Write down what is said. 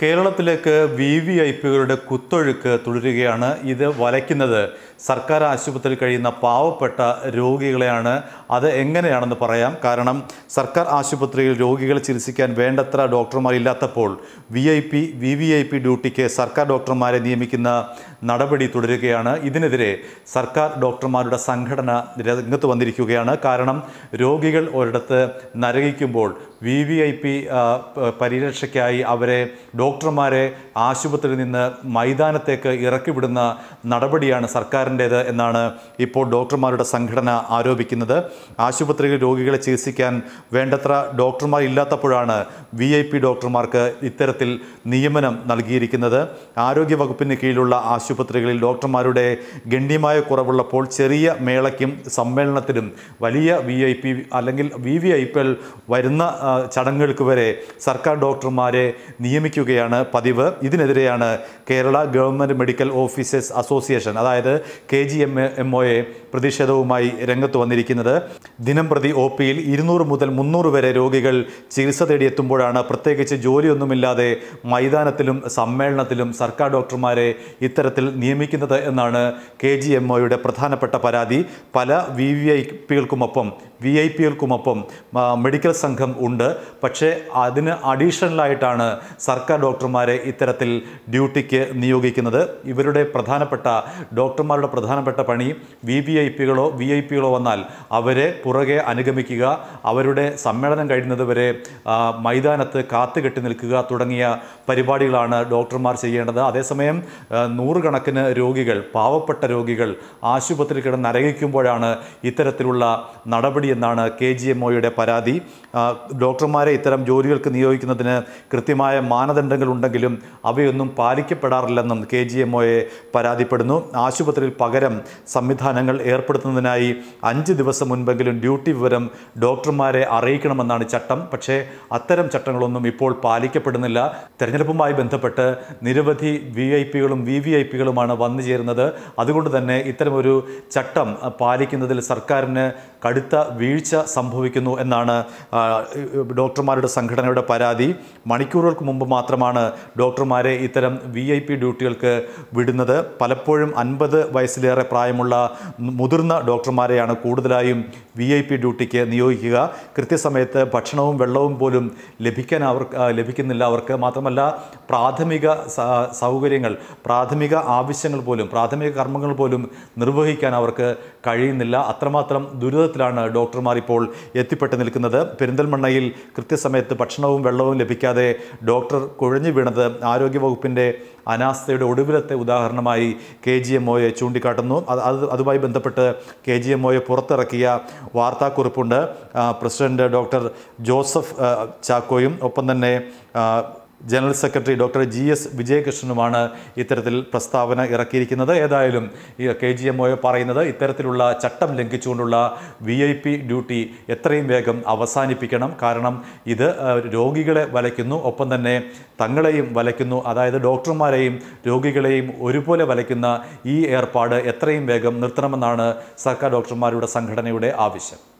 കേരളത്തിലേക്ക് V V I പികളുടെ കുത്തൊഴുക്ക് തുടരുകയാണ് ഇത് വലയ്ക്കുന്നത്. സർക്കാർ ആശുപത്രിയിൽ കഴിയുന്ന പാവപ്പെട്ട രോഗികളെയാണ്. അത് എങ്ങനെയാണെന്ന് പറയാം. കാരണം സർക്കാർ ആശുപത്രിയിൽ രോഗികളെ ചികിത്സിക്കാൻ വേണ്ടത്ര ഡോക്ടർമാർ ഇല്ലാത്തപ്പോൾ V I P V V I P ഡ്യൂട്ടിക്ക് സർക്കാർ ഡോക്ടർമാരെ നിയമിക്കുന്ന നടപടി തുടരുകയാണ്. ഇതിനെതിരെ സർക്കാർ ഡോക്ടർമാരുടെ സംഘടന രംഗത്ത് വന്നിരിക്കുകയാണ്. കാരണം രോഗികൾ ഒരിടത്ത് നരകിക്കുമ്പോൾ വി വി ഐ പി പരിരക്ഷയ്ക്കായി അവരെ ഡോക്ടർമാരെ ആശുപത്രിയിൽ നിന്ന് മൈതാനത്തേക്ക് ഇറക്കിവിടുന്ന നടപടിയാണ് സർക്കാരിന്റേത് എന്നാണ് ഇപ്പോൾ ഡോക്ടർമാരുടെ സംഘടന ആരോപിക്കുന്നത്. ആശുപത്രിയിൽ രോഗികളെ ചികിത്സിക്കാൻ വേണ്ടത്ര ഡോക്ടർമാർ ഇല്ലാത്തപ്പോഴാണ് വി ഐ പി ഡോക്ടർമാർക്ക് ഇത്തരത്തിൽ നിയമനം നൽകിയിരിക്കുന്നത്. ആരോഗ്യവകുപ്പിന് കീഴിലുള്ള ആശുപത്രികളിൽ ഡോക്ടർമാരുടെ ഗണ്യമായ കുറവുള്ളപ്പോൾ ചെറിയ മേളയ്ക്കും സമ്മേളനത്തിനും വലിയ വി ഐ പി അല്ലെങ്കിൽ വി വി ഐ പി വരുന്ന ചടങ്ങുകൾക്ക് വരെ സർക്കാർ ഡോക്ടർമാരെ നിയമിക്കുകയാണ് പതിവ്. ഇതിനെതിരെയാണ് Kerala government medical officers association അതായത് K G M M O A പ്രതിഷേധവുമായി രംഗത്ത് വന്നിരിക്കുന്നത്. ദിനം പ്രതി ഒ പിയിൽ ഇരുന്നൂറ് മുതൽ മുന്നൂറ് വരെ രോഗികൾ ചികിത്സ തേടിയെത്തുമ്പോഴാണ് പ്രത്യേകിച്ച് ജോലിയൊന്നുമില്ലാതെ മൈതാനത്തിലും സമ്മേളനത്തിലും സർക്കാർ ഡോക്ടർമാരെ ഇത്തരത്തിൽ നിയമിക്കുന്നത് എന്നാണ് കെ ജി എം ഒയുടെ പ്രധാനപ്പെട്ട പരാതി. പല വി വി ഐ പികൾക്കുമൊപ്പം വി ഐ പികൾക്കുമൊപ്പം മെഡിക്കൽ സംഘം ഉണ്ട്. പക്ഷേ അതിന് അഡീഷണലായിട്ടാണ് സർക്കാർ ഡോക്ടർമാരെ ഇത്തരത്തിൽ ഡ്യൂട്ടിക്ക് നിയോഗിക്കുന്നത്. ഇവരുടെ പ്രധാനപ്പെട്ട ഡോക്ടർമാരുടെ പ്രധാനപ്പെട്ട പണി വി വി ഐ പികളോ വി ഐ പികളോ വന്നാൽ അവരെ പുറകെ അനുഗമിക്കുക അവരുടെ സമ്മേളനം കഴിയുന്നതുവരെ മൈതാനത്ത് കാത്തുകെട്ടി നിൽക്കുക തുടങ്ങിയ പരിപാടികളാണ് ഡോക്ടർമാർ ചെയ്യേണ്ടത്. അതേസമയം നൂറുകണക്കിന് രോഗികൾ പാവപ്പെട്ട രോഗികൾ ആശുപത്രി കിടന്ന് അരകിക്കുമ്പോഴാണ് ഇത്തരത്തിലുള്ള നടപടി എന്നാണ് കെ ജി എം ഒയുടെ പരാതി. ഡോക്ടർമാരെ ഇത്തരം ജോലികൾക്ക് നിയോഗിക്കുന്നതിന് കൃത്യമായ മാനദണ്ഡങ്ങൾ ഉണ്ടെങ്കിലും അവയൊന്നും പാലിക്കപ്പെടാറില്ലെന്നും കെ ജി എം ഒയെ പരാതിപ്പെടുന്നു. ആശുപത്രിയിൽ പകരം സംവിധാനങ്ങൾ ഏർപ്പെടുത്തുന്നതിനായി അഞ്ച് ദിവസം മുൻപെങ്കിലും ഡ്യൂട്ടി വിവരം ഡോക്ടർമാരെ അറിയിക്കണമെന്നാണ് ചട്ടം. പക്ഷേ അത്തരം ചട്ടങ്ങളൊന്നും ഇപ്പോൾ പാലിക്കപ്പെടുന്നില്ല. തെരഞ്ഞെടുപ്പുമായി ബന്ധപ്പെട്ട് നിരവധി വി ഐ പികളും വി വി ഐ പികളുമാണ് വന്നു ചേരുന്നത് അതുകൊണ്ട് തന്നെ ഇത്തരമൊരു ചട്ടം പാലിക്കുന്നതിൽ സർക്കാരിന് കടുത്ത വീഴ്ച സംഭവിക്കുന്നു എന്നാണ് ഡോക്ടർമാരുടെ സംഘടനയുടെ പരാതി. മണിക്കൂറുകൾക്ക് മുമ്പ് മാത്രമാണ് ഡോക്ടർമാരെ ഇത്തരം വി ഐ പി ഡ്യൂട്ടികൾക്ക് വിടുന്നത്. പലപ്പോഴും അൻപത് വയസ്സിലേറെ പ്രായമുള്ള മുതിർന്ന ഡോക്ടർമാരെയാണ് കൂടുതലായും വി ഐ പി ഡ്യൂട്ടിക്ക് നിയോഗിക്കുക. കൃത്യസമയത്ത് ഭക്ഷണവും വെള്ളവും പോലും ലഭിക്കാൻ അവർക്ക് ലഭിക്കുന്നില്ല. അവർക്ക് മാത്രമല്ല പ്രാഥമിക സൗകര്യങ്ങൾ പ്രാഥമിക ആവശ്യങ്ങൾ പോലും പ്രാഥമിക കർമ്മങ്ങൾ പോലും നിർവഹിക്കാൻ അവർക്ക് കഴിയുന്നില്ല. അത്രമാത്രം ദുരിതത്തിലാണ് ഡോക്ടർമാർ ഇപ്പോൾ എത്തിപ്പെട്ട് നിൽക്കുന്നത്. പെരിന്തൽമണ്ണയിൽ കൃത്യസമയത്ത് ഭക്ഷണവും വെള്ളവും ലഭിക്കാതെ ഡോക്ടർ കുഴഞ്ഞു വീണത് ആരോഗ്യവകുപ്പിന്റെ അനാസ്ഥയുടെ ഒടുവിലത്തെ ഉദാഹരണമായി കെ ജി എം ഒയെ ചൂണ്ടിക്കാട്ടുന്നു. അത് അത് അതുമായി ബന്ധപ്പെട്ട് കെ ജി എം ഒയെ പുറത്തിറക്കിയ വാർത്താക്കുറിപ്പുണ്ട്. പ്രസിഡന്റ് ഡോക്ടർ ജോസഫ് ചാക്കോയും ഒപ്പം തന്നെ general secretary doctor G S വിജയകൃഷ്ണനുമാണ് ഇത്തരത്തിൽ പ്രസ്താവന ഇറക്കിയിരിക്കുന്നത്. ഏതായാലും കെ ജി എം ഒ പറയുന്നത് ഇത്തരത്തിലുള്ള ചട്ടം ലംഘിച്ചുകൊണ്ടുള്ള വി ഐ പി ഡ്യൂട്ടി എത്രയും വേഗം അവസാനിപ്പിക്കണം. കാരണം ഇത് രോഗികളെ വലയ്ക്കുന്നു ഒപ്പം തന്നെ തങ്ങളെയും വലയ്ക്കുന്നു. അതായത് ഡോക്ടർമാരെയും രോഗികളെയും ഒരുപോലെ വലയ്ക്കുന്ന ഈ ഏർപ്പാട് എത്രയും വേഗം നിർത്തണമെന്നാണ് സർക്കാർ ഡോക്ടർമാരുടെ സംഘടനയുടെ ആവശ്യം.